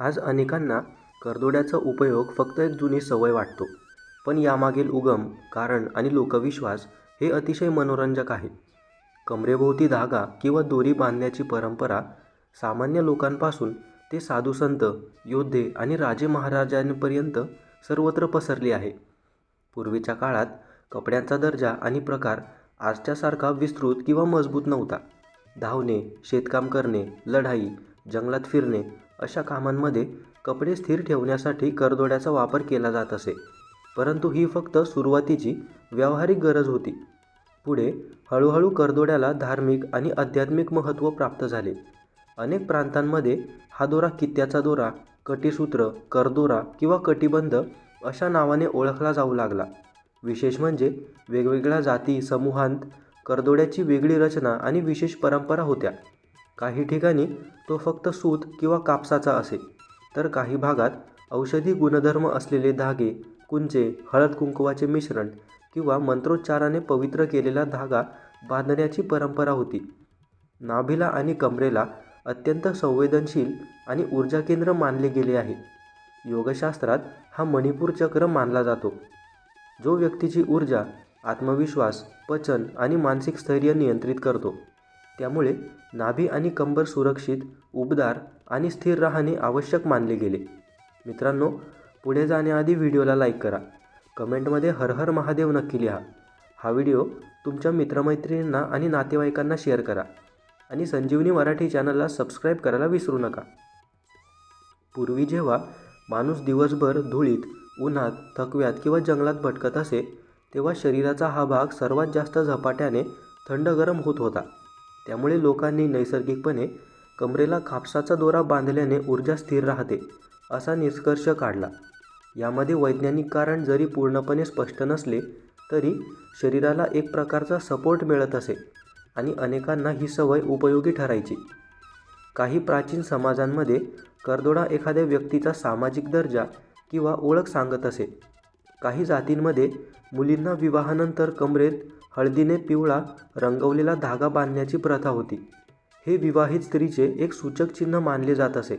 आज अनेकांना करदोड्याचा उपयोग फक्त एक जुनी सवय वाटतो. पण यामागील उगम कारण आणि लोकविश्वास हे अतिशय मनोरंजक आहे. कमरेभोवती धागा किंवा दोरी बांधण्याची परंपरा सामान्य लोकांपासून ते साधुसंत योद्धे आणि राजे महाराजांपर्यंत सर्वत्र पसरली आहे. पूर्वीच्या काळात कपड्यांचा दर्जा आणि प्रकार आजच्यासारखा विस्तृत किंवा मजबूत नव्हता. धावणे शेतकाम करणे लढाई जंगलात फिरणे अशा कामांमध्ये कपडे स्थिर ठेवण्यासाठी करदोड्याचा वापर केला जात असे. परंतु ही फक्त सुरुवातीची व्यावहारिक गरज होती. पुढे हळूहळू करदोड्याला धार्मिक आणि आध्यात्मिक महत्त्व प्राप्त झाले. अनेक प्रांतांमध्ये हा दोरा कित्त्याचा दोरा कटीसूत्र करदोरा किंवा कटिबंध अशा नावाने ओळखला जाऊ लागला. विशेष म्हणजे वेगवेगळ्या जाती समूहांत करदोड्याची वेगळी रचना आणि विशेष परंपरा होत्या. काही ठिकाणी तो फक्त सूत किंवा कापसाचा असे. तर काही भागात औषधी गुणधर्म असलेले धागे कुंचे हळद कुंकवाचे मिश्रण किंवा मंत्रोच्चाराने पवित्र केलेला धागा बांधण्याची परंपरा होती. नाभीला आणि कमरेला अत्यंत संवेदनशील आणि ऊर्जा केंद्र मानले गेले आहे. योगशास्त्रात हा मणिपूर चक्र मानला जातो. जो व्यक्तीची ऊर्जा आत्मविश्वास पचन आणि मानसिक स्थैर्य नियंत्रित करतो. त्यामुळे नाभी आणि कंबर सुरक्षित उबदार आणि स्थिर राहणे आवश्यक मानले गेले. मित्रांनो पुढे जाण्याआधी व्हिडिओला लाईक करा. कमेंटमध्ये हर हर महादेव नक्की लिहा. हा व्हिडिओ तुमच्या मित्रमैत्रिणींना आणि नातेवाईकांना शेअर करा. आणि संजीवनी मराठी चॅनलला सबस्क्राईब करायला विसरू नका. पूर्वी जेव्हा माणूस दिवसभर धुळीत उन्हात थकव्यात किंवा जंगलात भटकत असे तेव्हा शरीराचा हा भाग सर्वात जास्त झपाट्याने थंड गरम होत होता. त्यामुळे लोकांनी नैसर्गिकपणे कमरेला कापसाचा दोरा बांधल्याने ऊर्जा स्थिर राहते असा निष्कर्ष काढला. यामध्ये वैज्ञानिक कारण जरी पूर्णपणे स्पष्ट नसले तरी शरीराला एक प्रकारचा सपोर्ट मिळत असे आणि अनेकांना ही सवय उपयोगी ठरायची. काही प्राचीन समाजांमध्ये करदोडा एखाद्या व्यक्तीचा सामाजिक दर्जा किंवा ओळख सांगत असे. काही जातींमध्ये मुलींना विवाहानंतर कमरेत हळदीने पिवळा रंगवलेला धागा बांधण्याची प्रथा होती. हे विवाहित स्त्रीचे एक सूचक चिन्ह मानले जात असे.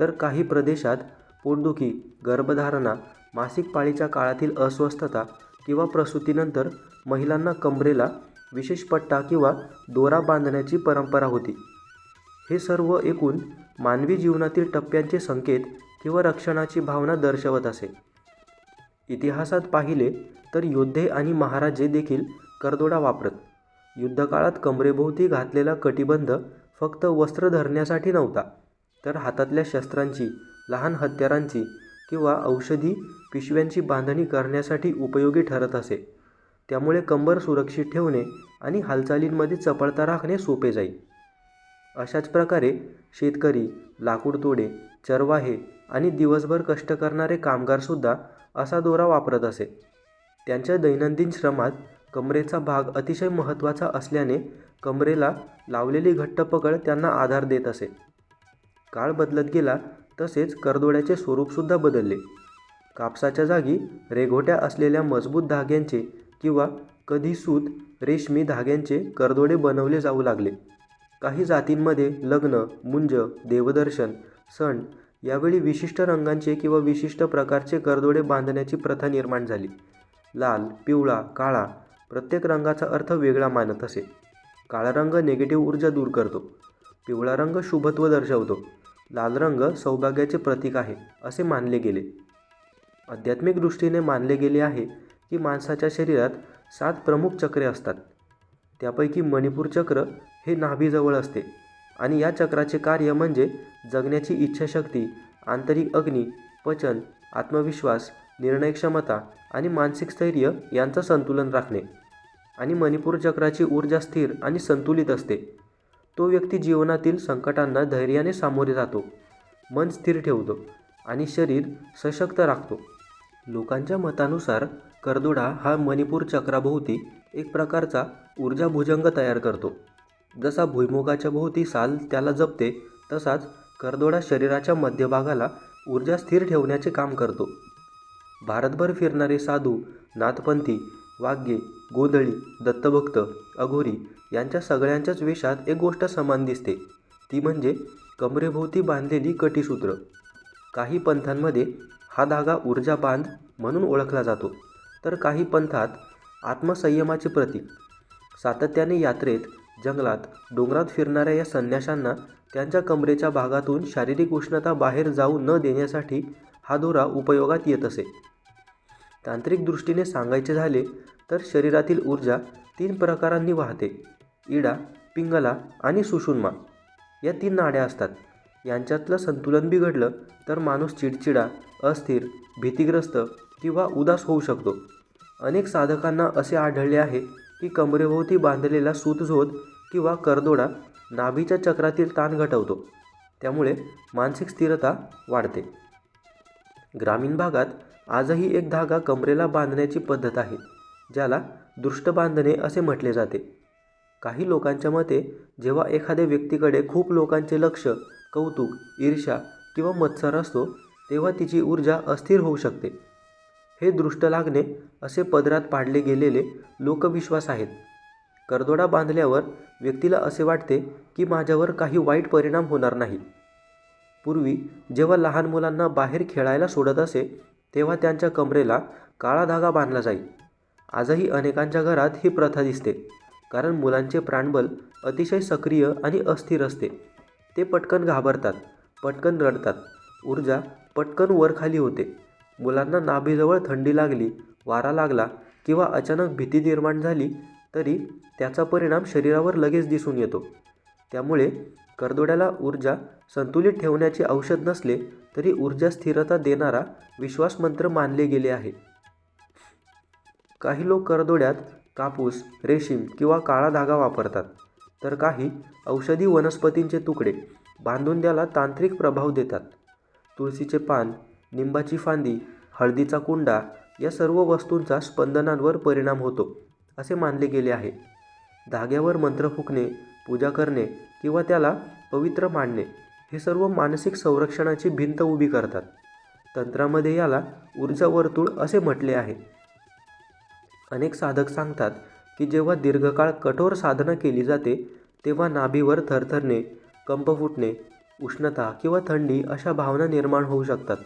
तर काही प्रदेशात पोटदुखी गर्भधारणा मासिक पाळीच्या काळातील अस्वस्थता किंवा प्रसूतीनंतर महिलांना कमरेला विशेष पट्टा किंवा दोरा बांधण्याची परंपरा होती. हे सर्व एकूण मानवी जीवनातील टप्प्यांचे संकेत किंवा रक्षणाची भावना दर्शवत असे. इतिहासात पाहिले तर योद्धे आणि महाराजे देखील करदोडा वापरत. युद्धकाळात कमरेभोवती घातलेला कटिबंध फक्त वस्त्र धरण्यासाठी नव्हता तर हातातल्या शस्त्रांची लहान हत्यारांची किंवा औषधी पिशव्यांची बांधणी करण्यासाठी उपयोगी ठरत असे. त्यामुळे कंबर सुरक्षित ठेवणे आणि हालचालींमध्ये चपळता राखणे सोपे जाईल अशाच प्रकारे शेतकरी लाकूडतोडे चरवाहे आणि दिवसभर कष्ट करणारे कामगारसुद्धा असा दोरा वापरत असे. त्यांच्या दैनंदिन श्रमात कमरेचा भाग अतिशय महत्त्वाचा असल्याने कमरेला लावलेली घट्ट पकड त्यांना आधार देत असे. काळ बदलत गेला तसेच करदोड्याचे स्वरूपसुद्धा बदलले. कापसाच्या जागी रेघोट्या असलेल्या मजबूत धाग्यांचे किंवा कधी सूत रेशमी धाग्यांचे करदोडे बनवले जाऊ लागले. काही जातींमध्ये लग्न मुंज देवदर्शन सण यावेळी विशिष्ट रंगांचे किंवा विशिष्ट प्रकारचे करदोडे बांधण्याची प्रथा निर्माण झाली. लाल पिवळा काळा प्रत्येक रंगाचा अर्थ वेगळा मानत असे. काळा रंग निगेटिव्ह ऊर्जा दूर करतो. पिवळा रंग शुभत्व दर्शवतो. लाल रंग सौभाग्याचे प्रतीक आहे असे मानले गेले. आध्यात्मिक दृष्टीने मानले गेले आहे की माणसाच्या शरीरात सात प्रमुख चक्रे असतात. त्यापैकी मणिपूर चक्र हे नाभीजवळ असते आणि या चक्राचे कार्य म्हणजे जगण्याची इच्छाशक्ती आंतरिक अग्नी पचन आत्मविश्वास निर्णयक्षमता आणि मानसिक स्थैर्य यांचं संतुलन राखणे. आणि मणिपूर चक्राची ऊर्जा स्थिर आणि संतुलित असते. तो व्यक्ती जीवनातील संकटांना धैर्याने सामोरे जातो मन स्थिर ठेवतो आणि शरीर सशक्त राखतो. लोकांच्या मतानुसार करदोडा हा मणिपूर चक्राभोवती एक प्रकारचा ऊर्जा भुजंग तयार करतो. जसा भुईमुगाच्या भोवती साल त्याला जपते तसाच करदोडा शरीराच्या मध्यभागाला ऊर्जा स्थिर ठेवण्याचे काम करतो. भारतभर फिरणारे साधू नाथपंथी वाग्ये गोधळी दत्तभक्त अघोरी यांच्या सगळ्यांच्याच वेशात एक गोष्ट समान दिसते. ती म्हणजे कमरेभोवती बांधलेली कटीसूत्र. काही पंथांमध्ये हा धागा ऊर्जा बांध म्हणून ओळखला जातो. तर काही पंथात आत्मसंयमाचे प्रतीक. सातत्याने यात्रेत जंगलात डोंगरात फिरणाऱ्या या संन्याशांना त्यांच्या कमरेच्या भागातून शारीरिक उष्णता बाहेर जाऊ न देण्यासाठी हा दोरा उपयोगात येत असे. तांत्रिक दृष्टीने सांगायचे झाले तर शरीरातील ऊर्जा तीन प्रकारांनी वाहते. इडा पिंगला आणि सुषुन्मा या तीन नाड्या असतात. यांच्यातलं संतुलन बिघडलं तर माणूस चिडचिडा अस्थिर भीतीग्रस्त किंवा उदास होऊ शकतो. अनेक साधकांना असे आढळले आहे की कमरेभोवती बांधलेला सूतझोत किंवा करदोडा नाभीच्या चक्रातील ताण घटवतो. त्यामुळे मानसिक स्थिरता वाढते. ग्रामीण भागात आजही एक धागा कमरेला बांधण्याची पद्धत आहे. ज्याला दृष्ट बांधणे असे म्हटले जाते. काही लोकांच्या मते जेव्हा एखाद्या व्यक्तीकडे खूप लोकांचे लक्ष कौतुक ईर्ष्या किंवा मत्सर असतो तेव्हा तिची ऊर्जा अस्थिर होऊ शकते. हे दृष्ट लागणे असे पदरात पाडले गेलेले लोकविश्वास आहेत. करदोडा बांधल्यावर व्यक्तीला असे वाटते की माझ्यावर काही वाईट परिणाम होणार नाही. पूर्वी जेव्हा लहान मुलांना बाहेर खेळायला सोडत असे तेव्हा त्यांच्या कमरेला काळा धागा बांधला जाई. आजही अनेकांच्या घरात ही प्रथा दिसते. कारण मुलांचे प्राणबल अतिशय सक्रिय आणि अस्थिर असते. ते पटकन घाबरतात पटकन रडतात. ऊर्जा पटकन वरखाली होते. मुलांना नाभीजवळ थंडी लागली वारा लागला किंवा अचानक भीती निर्माण झाली तरी त्याचा परिणाम शरीरावर लगेच दिसून येतो. त्यामुळे करदोड्याला ऊर्जा संतुलित ठेवण्याचे औषध नसले तरी ऊर्जा स्थिरता देणारा विश्वासमंत्र मानले गेले आहे. काही लोक करदोड्यात कापूस रेशीम किंवा काळा धागा वापरतात. तर काही औषधी वनस्पतींचे तुकडे बांधून त्याला तांत्रिक प्रभाव देतात. तुळशीचे पान निंबाची फांदी हळदीचा कुंडा या सर्व वस्तूंचा स्पंदनांवर परिणाम होतो असे मानले गेले आहे. धाग्यावर मंत्र फुकणे पूजा करणे किंवा त्याला पवित्र मानणे हे सर्व मानसिक संरक्षणाची भिंत उभी करतात. तंत्रामध्ये याला ऊर्जा वर्तुळ असे म्हटले आहे. अनेक साधक सांगतात की जेव्हा दीर्घकाळ कठोर साधना केली जाते तेव्हा नाभीवर थरथरणे कंप फुटणे उष्णता किंवा थंडी अशा भावना निर्माण होऊ शकतात.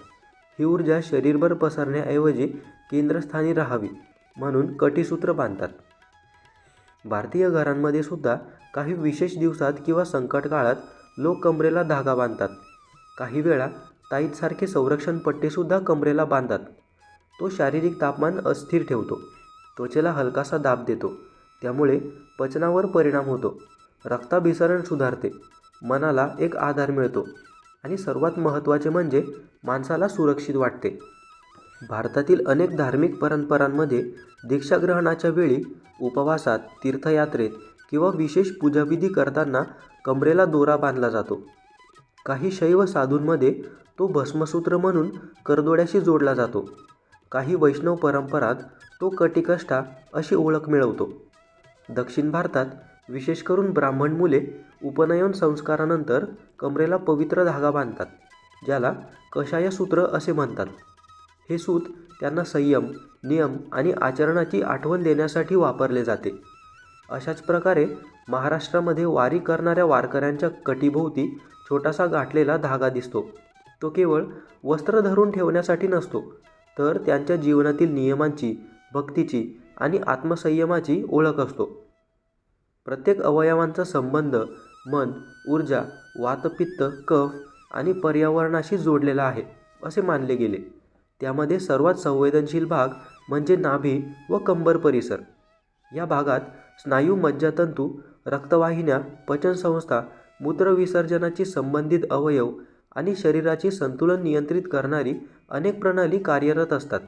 ही ऊर्जा शरीरभर पसरण्याऐवजी केंद्रस्थानी राहावी म्हणून कटीसूत्र बांधतात. भारतीय घरांमध्ये सुद्धा काही विशेष दिवसात किंवा संकट काळात लोक कमरेला धागा बांधतात. काही वेळा ताईतसारखे संरक्षण पट्टेसुद्धा कमरेला बांधतात. तो शारीरिक तापमान अस्थिर ठेवतो. त्वचेला हलकासा दाब देतो. त्यामुळे पचनावर परिणाम होतो. रक्ताभिसरण सुधारते. मनाला एक आधार मिळतो. आणि सर्वात महत्त्वाचे म्हणजे माणसाला सुरक्षित वाटते. भारतातील अनेक धार्मिक परंपरांमध्ये दीक्षाग्रहणाच्या वेळी उपवासात तीर्थयात्रेत किंवा विशेष पूजाविधी करताना कमरेला दोरा बांधला जातो. काही शैव साधूंमध्ये तो भस्मसूत्र म्हणून करदोड्याशी जोडला जातो. काही वैष्णव परंपरात तो कटिकष्टा अशी ओळख मिळवतो. दक्षिण भारतात विशेष करून ब्राह्मण मुले उपनयन संस्कारानंतर कमरेला पवित्र धागा बांधतात ज्याला कषायसूत्र असे म्हणतात. हे सूत त्यांना संयम नियम आणि आचरणाची आठवण देण्यासाठी वापरले जाते. अशाच प्रकारे महाराष्ट्रामध्ये वारी करणाऱ्या वारकऱ्यांच्या कटीभोवती छोटासा गाठलेला धागा दिसतो. तो केवळ वस्त्र धरून ठेवण्यासाठी नसतो तर त्यांच्या जीवनातील नियमांची भक्तीची आणि आत्मसंयमाची ओळख असतो. प्रत्येक अवयवांचा संबंध मन ऊर्जा वातपित्त कफ आणि पर्यावरणाशी जोडलेला आहे असे मानले गेले. त्यामध्ये सर्वात संवेदनशील भाग म्हणजे नाभी व कंबर परिसर. या भागात स्नायू मज्जातंतू रक्तवाहिन्या पचनसंस्था मूत्रविसर्जनाची संबंधित अवयव आणि शरीराचे संतुलन नियंत्रित करणारी अनेक प्रणाली कार्यरत असतात.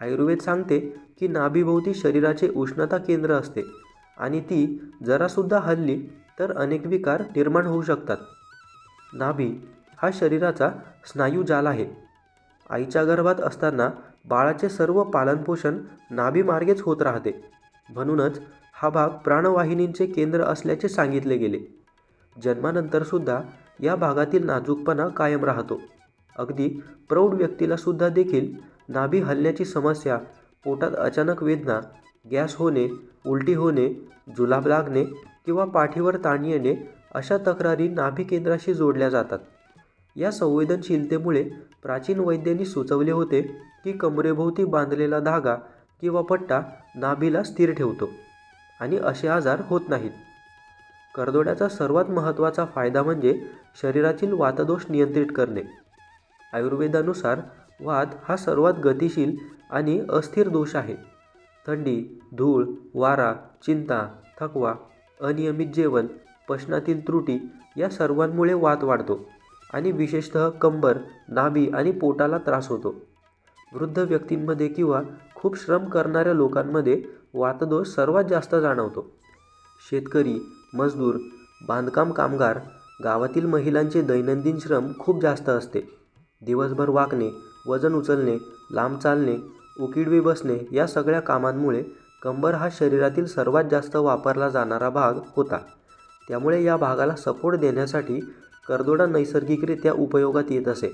आयुर्वेद सांगते की नाभीभोवती शरीराचे उष्णता केंद्र असते आणि ती जरासुद्धा हल्ली तर अनेक विकार निर्माण होऊ शकतात. नाभी हा शरीराचा स्नायूजाल आहे. आईच्या गर्भात असताना बाळाचे सर्व पालनपोषण नाभीमार्गेच होत राहते. म्हणूनच हा भाग प्राणवाहिनींचे केंद्र असल्याचे सांगितले गेले. जन्मानंतरसुद्धा या भागातील नाजूकपणा कायम राहतो. अगदी प्रौढ व्यक्तीला सुद्धा देखील नाभी हलण्याची समस्या पोटात अचानक वेदना गॅस होणे उलटी होणे जुलाब लागणे किंवा पाठीवर ताण येणे अशा तक्रारी नाभी केंद्राशी जोडल्या जातात. या संवेदनशीलतेमुळे प्राचीन वैद्यांनी सुचवले होते की कमरेभोवती बांधलेला धागा किंवा पट्टा नाभीला स्थिर ठेवतो आणि असे आजार होत नाहीत. करदोड्याचा सर्वात महत्त्वाचा फायदा म्हणजे शरीरातील वातदोष नियंत्रित करणे. आयुर्वेदानुसार वात हा सर्वात गतिशील आणि अस्थिर दोष आहे. थंडी धूळ वारा चिंता थकवा अनियमित जेवण पचनातील त्रुटी या सर्वांमुळे वात वाढतो आणि विशेषतः कंबर नाभी आणि पोटाला त्रास होतो. वृद्ध व्यक्तींमध्ये किंवा खूप श्रम करणाऱ्या लोकांमध्ये वातदोष सर्वात जास्त जाणवतो. शेतकरी मजदूर बांधकाम कामगार गावातील महिलांचे दैनंदिन श्रम खूप जास्त असते. दिवसभर वाकणे वजन उचलणे लांब चालणे उकिडवे बसणे या सगळ्या कामांमुळे कंबर हा शरीरातील सर्वात जास्त वापरला जाणारा भाग होता. त्यामुळे या भागाला सपोर्ट देण्यासाठी करदोडा नैसर्गिकरित्या उपयोगात येत असे.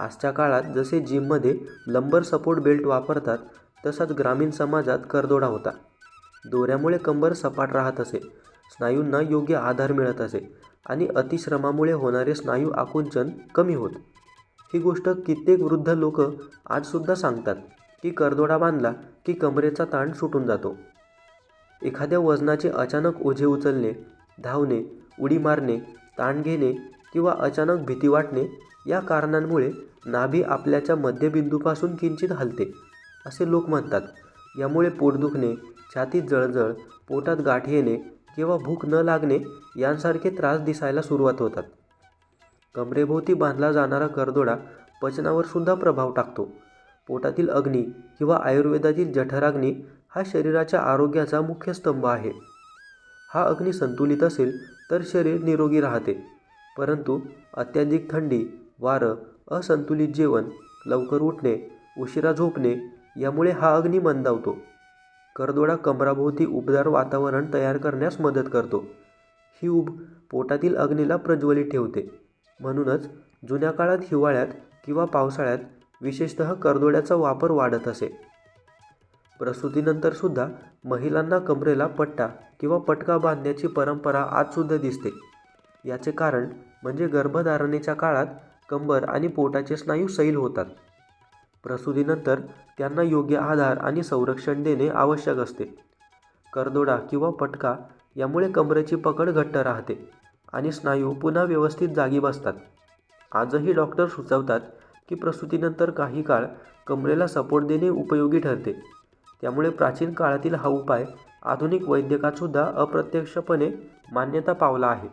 आजच्या काळात जसे जिममध्ये लंबर सपोर्ट बेल्ट वापरतात तसाच ग्रामीण समाजात करदोडा होता. दोऱ्यामुळे कंबर सपाट राहत असे. स्नायूंना योग्य आधार मिळत असे आणि अतिश्रमामुळे होणारे स्नायू आकुंचन कमी होत. ही गोष्ट कित्येक वृद्ध लोक आजसुद्धा सांगतात की करदोडा बांधला की कमरेचा ताण सुटून जातो. एखाद्या वजनाचे अचानक ओझे उचलणे धावणे उडी मारणे ताण घेणे किंवा अचानक भीती वाटणे या कारणांमुळे नाभी आपल्याच्या मध्यबिंदूपासून किंचित हलते असे लोक म्हणतात. यामुळे पोट दुखणे छातीत जळजळ पोटात गाठ येणे किंवा भूक न लागणे यांसारखे त्रास दिसायला सुरुवात होतात. कमरेभोवती बांधला जाणारा करदोडा पचनावर सुद्धा प्रभाव टाकतो. पोटातील अग्नी किंवा आयुर्वेदातील जठराग्नी हा शरीराच्या आरोग्याचा मुख्य स्तंभ आहे. हा अग्नी संतुलित असेल तर शरीर निरोगी राहते. परंतु अत्याधिक थंडी वारं असंतुलित जेवण लवकर उठणे उशिरा झोपणे यामुळे हा अग्नी मंदावतो. करदोडा कमराभोवती उबदार वातावरण तयार करण्यास मदत करतो. ही उब पोटातील अग्नीला प्रज्वलित ठेवते. म्हणूनच जुन्या काळात हिवाळ्यात किंवा पावसाळ्यात विशेषतः करदोड्याचा वापर वाढत असे. प्रसूतीनंतरसुद्धा महिलांना कमरेला पट्टा किंवा पटका बांधण्याची परंपरा आजसुद्धा दिसते. याचे कारण म्हणजे गर्भधारणेच्या काळात कंबर आणि पोटाचे स्नायू सैल होतात. प्रसूतीनंतर त्यांना योग्य आधार आणि संरक्षण देणे आवश्यक असते. करदोडा किंवा पटका यामुळे कमरेची पकड घट्ट राहते आणि स्नायू पुन्हा व्यवस्थित जागी बसतात. आजही डॉक्टर सुचवतात की प्रसूतीनंतर काही काळ कमरेला सपोर्ट देणे उपयोगी ठरते. त्यामुळे प्राचीन काळातील हा उपाय आधुनिक वैद्यकातसुद्धा अप्रत्यक्षपणे मान्यता पावला आहे.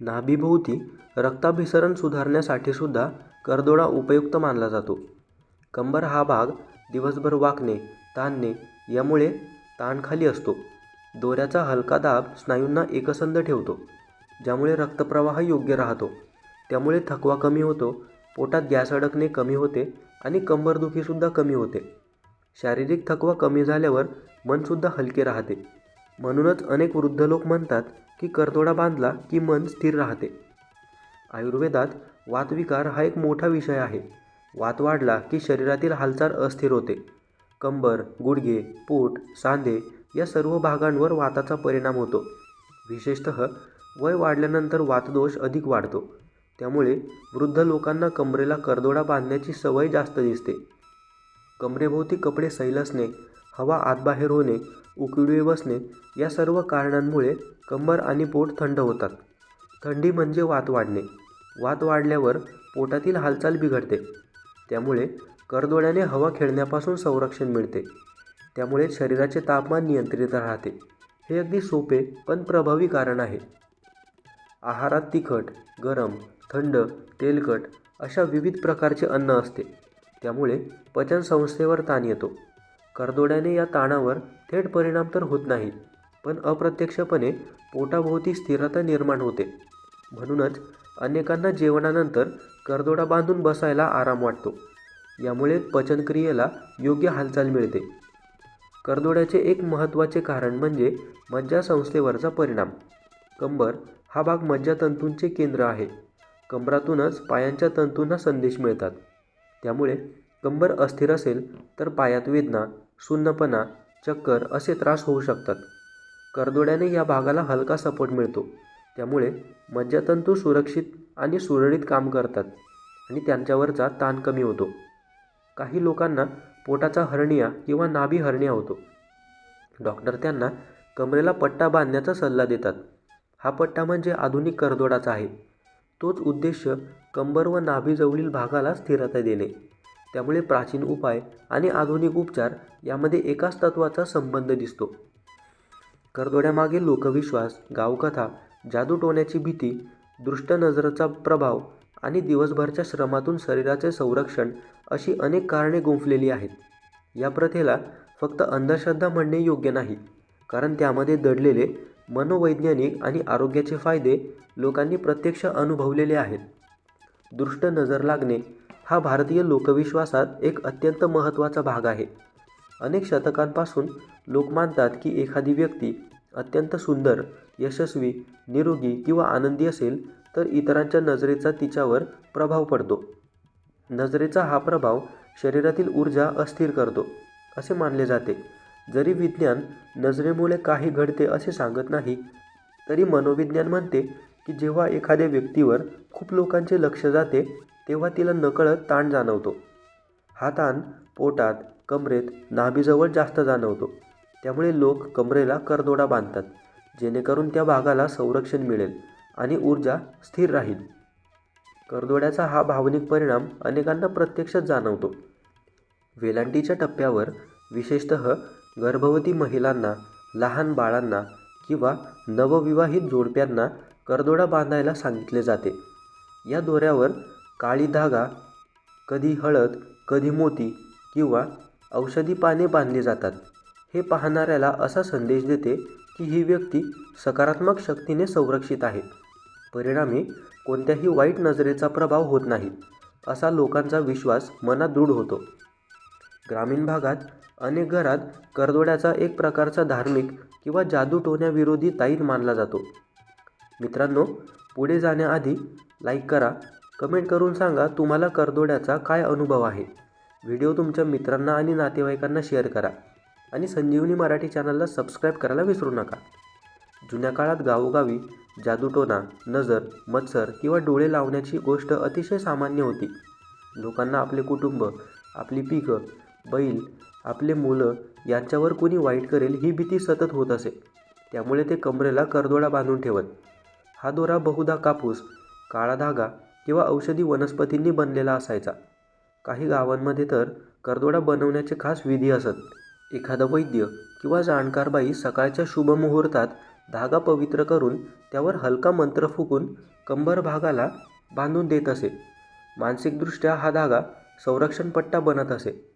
नाभीभोवती रक्ताभिसरण सुधारण्यासाठी सुद्धा करदोडा उपयुक्त मानला जातो. कंबर हा भाग दिवसभर वाकणे ताणणे यामुळे ताणखाली असतो. दोऱ्याचा हलका दाब स्नायूंना एकसंध ठेवतो ज्यामुळे रक्तप्रवाह योग्य राहतो. त्यामुळे थकवा कमी होतो पोटात गॅस अडकणे कमी होते आणि कंबरदुखीसुद्धा कमी होते. शारीरिक थकवा कमी झाल्यावर मनसुद्धा हलके राहते. म्हणूनच अनेक वृद्ध लोक म्हणतात की कर्तोडा बांधला की मन स्थिर राहते. आयुर्वेदात वातविकार हा एक मोठा विषय आहे. वात वाढला की शरीरातील हालचाल अस्थिर होते. कंबर गुडघे पोट सांधे या सर्व भागांवर वाताचा परिणाम होतो. विशेषतः वय वाढल्यानंतर वातदोष अधिक वाढतो. त्यामुळे वृद्ध लोकांना कमरेला करदोडा बांधण्याची सवय जास्त दिसते. कमरेभोवती कपडे सैलसणे हवा आतबाहेर होणे उकिडवे बसणे या सर्व कारणांमुळे कंबर आणि पोट थंड होतात. थंडी म्हणजे वात वाढणे. वात वाढल्यावर पोटातील हालचाल बिघडते. त्यामुळे करदोड्याने हवा खेळण्यापासून संरक्षण मिळते. त्यामुळे शरीराचे तापमान नियंत्रित राहते. हे अगदी सोपे पण प्रभावी कारण आहे. आहारात तिखट गरम थंड तेलकट अशा विविध प्रकारचे अन्न असते. त्यामुळे पचनसंस्थेवर ताण येतो. करदोड्याने या ताणावर थेट परिणाम तर होत नाही पण अप्रत्यक्षपणे पोटाभोवती स्थिरता निर्माण होते. म्हणूनच अनेकांना जेवणानंतर करदोडा बांधून बसायला आराम वाटतो. यामुळे पचनक्रियेला योग्य हालचाल मिळते. करदोड्याचे एक महत्त्वाचे कारण म्हणजे मज्जासंस्थेवरचा परिणाम. कंबर हा भाग मज्जातंतूंचे केंद्र आहे. कंबरातूनच पायांच्या तंतूंना संदेश मिळतात. त्यामुळे कंबर अस्थिर असेल तर पायात वेदना सुन्नपणा चक्कर असे त्रास होऊ शकतात. करदोड्याने या भागाला हलका सपोर्ट मिळतो. त्यामुळे मज्जातंतू सुरक्षित आणि सुरळीत काम करतात आणि त्यांच्यावरचा ताण कमी होतो. काही लोकांना पोटाचा हर्निया किंवा नाभी हर्निया होतो. डॉक्टर त्यांना कमरेला पट्टा बांधण्याचा सल्ला देतात. हा पट्टा म्हणजे आधुनिक करदोडाचा आहे. तोच उद्देश कंबर व नाभीजवळील भागाला स्थिरता देणे. त्यामुळे प्राचीन उपाय आणि आधुनिक उपचार यामध्ये एकाच तत्वाचा संबंध दिसतो. करदोड्यामागे लोकविश्वास गावकथा जादूटोण्याची भीती दृष्ट नजरेचा प्रभाव आणि दिवसभरच्या श्रमातून शरीराचे संरक्षण अशी अनेक कारणे गुंफलेली आहेत. या प्रथेला फक्त अंधश्रद्धा म्हणणे योग्य नाही कारण त्यामध्ये दडलेले मनोवैज्ञानिक आणि आरोग्याचे फायदे लोकांनी प्रत्यक्ष अनुभवलेले आहेत. दृष्ट नजर लागणे हा भारतीय लोकविश्वासात एक अत्यंत महत्त्वाचा भाग आहे. अनेक शतकांपासून लोक मानतात की एखादी व्यक्ती अत्यंत सुंदर यशस्वी निरोगी किंवा आनंदी असेल तर इतरांच्या नजरेचा तिच्यावर प्रभाव पडतो. नजरेचा हा प्रभाव शरीरातील ऊर्जा अस्थिर करतो असे मानले जाते. जरी विज्ञान नजरेमुळे काही घडते असे सांगत नाही तरी मनोविज्ञान म्हणते की जेव्हा एखाद्या व्यक्तीवर खूप लोकांचे लक्ष जाते तेव्हा तिला नकळत ताण जाणवतो. हा ताण पोटात कमरेत नाभीजवळ जास्त जाणवतो. त्यामुळे लोक कमरेला करदोडा बांधतात. जेणेकरून त्या भागाला संरक्षण मिळेल आणि ऊर्जा स्थिर राहील. करदोड्याचा हा भावनिक परिणाम अनेकांना प्रत्यक्षच जाणवतो. वेलांटीच्या टप्प्यावर विशेषत गर्भवती महिलांना लहान बाळांना किंवा नवविवाहित जोडप्यांना करदोडा बांधायला सांगितले जाते. या दोऱ्यावर काळी धागा कधी हळद कधी मोती किंवा औषधी पाने बांधली जातात. हे पाहणाऱ्याला असा संदेश देते की ही व्यक्ती सकारात्मक शक्तीने संरक्षित आहे. परिणामी कोणत्याही वाईट नजरेचा प्रभाव होत नाही असा लोकांचा विश्वास मनात दृढ होतो. ग्रामीण भागात अनेक घरात करदोड्याचा एक प्रकारचा धार्मिक किंवा जादू टोण्याविरोधी ताईत मानला जातो. मित्रांनो पुढे जाण्याआधी लाईक करा कमेंट करून सांगा तुम्हाला करदोड्याचा काय अनुभव आहे. व्हिडिओ तुमच्या मित्रांना आणि नातेवाईकांना शेअर करा. आणि संजीवनी मराठी चॅनलला सबस्क्राईब करायला विसरू नका. जुन्या काळात गावोगावी जादूटोणा नजर मत्सर किंवा डोळे लावण्याची गोष्ट अतिशय सामान्य होती. लोकांना आपले कुटुंब आपली पिकं बैल आपले मुलं यांच्यावर कोणी वाईट करेल ही भीती सतत होत असे. त्यामुळे ते कमरेला करदोडा बांधून ठेवत. हा दोरा बहुधा कापूस काळा धागा किंवा औषधी वनस्पतींनी बनलेला असायचा. काही गावांमध्ये तर करदोडा बनवण्याचे खास विधी असत. एखादा वैद्य किंवा जाणकार बाई सकाळच्या शुभ मुहूर्तात धागा पवित्र करून त्यावर हलका मंत्र फुकून कंबर भागाला बांधून देत असे. मानसिकदृष्ट्या हा धागा संरक्षणपट्टा बनत असे.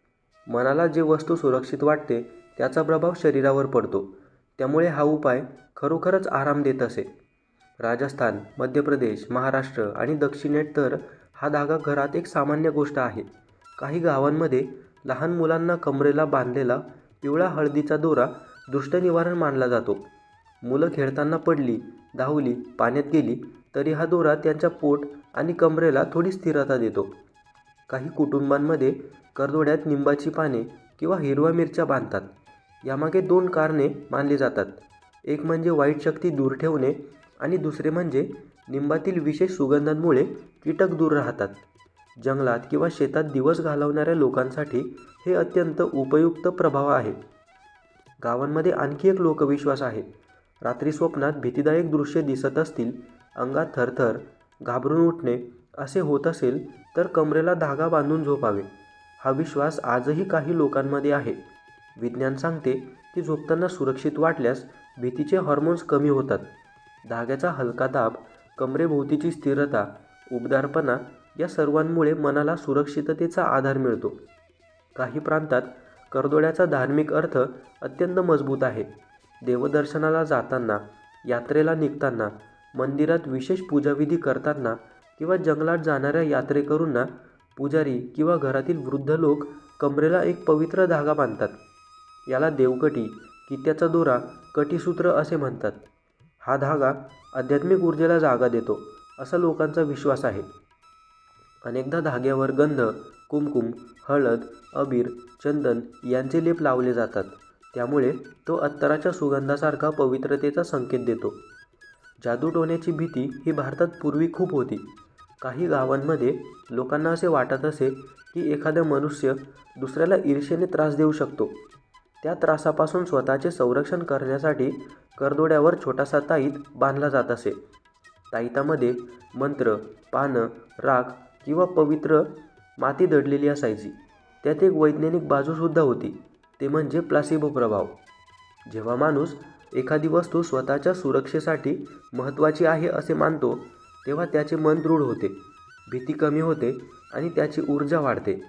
मनाला जे वस्तू सुरक्षित वाटते त्याचा प्रभाव शरीरावर पडतो. त्यामुळे हा उपाय खरोखरच आराम देत असे. राजस्थान मध्य प्रदेश महाराष्ट्र आणि दक्षिणेत तर हा धागा घरात एक सामान्य गोष्ट आहे. काही गावांमध्ये लहान मुलांना कमरेला बांधलेला पिवळा हळदीचा दोरा दृष्टनिवारण मानला जातो. मुलं खेळताना पडली धावली पाण्यात गेली तरी हा दोरा त्यांच्या पोट आणि कमरेला थोडी स्थिरता देतो. काही कुटुंबांमध्ये करदोड्यात निंबाची पाने किंवा हिरव्या मिरच्या बांधतात. यामागे दोन कारणे मानली जातात. एक म्हणजे वाईट शक्ती दूर ठेवणे आणि दुसरे म्हणजे निंबातील विशेष सुगंधांमुळे कीटक दूर राहतात. जंगलात किंवा शेतात दिवस घालवणाऱ्या लोकांसाठी हे अत्यंत उपयुक्त प्रभाव आहे. गावांमध्ये आणखी एक लोकविश्वास आहे. रात्री स्वप्नात भीतीदायक दृश्य दिसत असतील अंगात थरथर घाबरून उठणे असे होत असेल तर कमरेला धागा बांधून झोपावे. हा विश्वास आजही काही लोकांमध्ये आहे. विज्ञान सांगते की झोपताना सुरक्षित वाटल्यास भीतीचे हॉर्मोन्स कमी होतात. धाग्याचा हलका दाब कमरेभोवतीची स्थिरता उबदारपणा या सर्वांमुळे मनाला सुरक्षिततेचा आधार मिळतो. काही प्रांतात करदोड्याचा धार्मिक अर्थ अत्यंत मजबूत आहे. देवदर्शनाला जाताना यात्रेला निघताना मंदिरात विशेष पूजाविधी करताना किंवा जंगलात जाणाऱ्या यात्रेकरूंना पुजारी किंवा घरातील वृद्ध लोक कमरेला एक पवित्र धागा बांधतात. याला देवकटी कित्याचा दोरा कटीसूत्र असे म्हणतात. हा धागा आध्यात्मिक ऊर्जेला जागा देतो असा लोकांचा विश्वास आहे. अनेकदा धाग्यावर गंध कुमकुम हळद अबीर चंदन यांचे लेप लावले जातात. त्यामुळे तो अत्तराच्या सुगंधासारखा पवित्रतेचा संकेत देतो. जादूटोण्याची भीती ही भारतात पूर्वी खूप होती. काही गावांमध्ये लोकांना असे वाटत असे की एखादा मनुष्य दुसऱ्याला ईर्षेने त्रास देऊ शकतो. त्या त्रासापासून स्वतःचे संरक्षण करण्यासाठी करदोड्यावर छोटासा ताईत बांधला जात असे. ताईतामध्ये मंत्र पानं राख किंवा पवित्र माती दडलेली असायची. त्यात एक वैज्ञानिक बाजूसुद्धा होती. ते म्हणजे प्लासिबो प्रभाव. जेव्हा माणूस एखादी वस्तू स्वतःच्या सुरक्षेसाठी महत्त्वाची आहे असे मानतो तेव्हा त्याचे मन दृढ होते भीती कमी होते आणि त्याची ऊर्जा वाढते.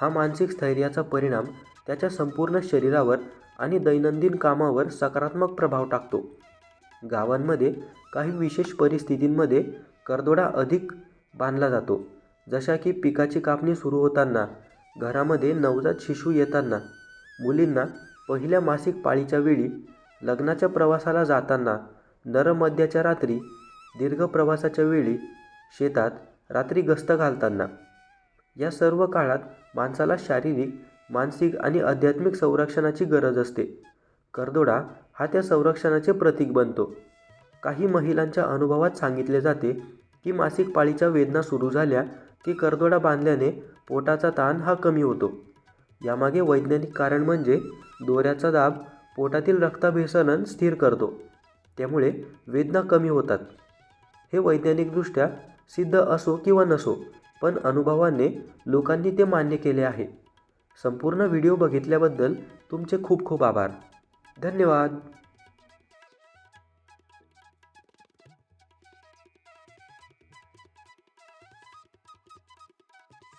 हा मानसिक स्थैर्याचा परिणाम त्याच्या संपूर्ण शरीरावर आणि दैनंदिन कामावर सकारात्मक प्रभाव टाकतो. गावांमध्ये काही विशेष परिस्थितींमध्ये करदोडा अधिक बांधला जातो. जशा की पिकाची कापणी सुरू होताना घरामध्ये नवजात शिशू येताना मुलींना पहिल्या मासिक पाळीच्या वेळी लग्नाच्या प्रवासाला जाताना नरमध्याच्या रात्री दीर्घ प्रवासाच्या वेळी शेतात रात्री गस्त घालताना. या सर्व काळात माणसाला शारीरिक मानसिक आणि आध्यात्मिक संरक्षणाची गरज असते. करदोडा हा त्या संरक्षणाचे प्रतीक बनतो. काही महिलांच्या अनुभवात सांगितले जाते की मासिक पाळीच्या वेदना सुरू झाल्या की करदोडा बांधल्याने पोटाचा ताण हा कमी होतो. यामागे वैज्ञानिक कारण म्हणजे दोऱ्याचा दाब पोटातील रक्ताभिसरण स्थिर करतो त्यामुळे वेदना कमी होतात. हे वैज्ञानिकदृष्ट्या सिद्ध असो किंवा नसो पण अनुभवाने लोकांनी ते मान्य केले आहे. संपूर्ण व्हिडिओ बघितल्याबद्दल तुमचे खूप खूप आभार. धन्यवाद.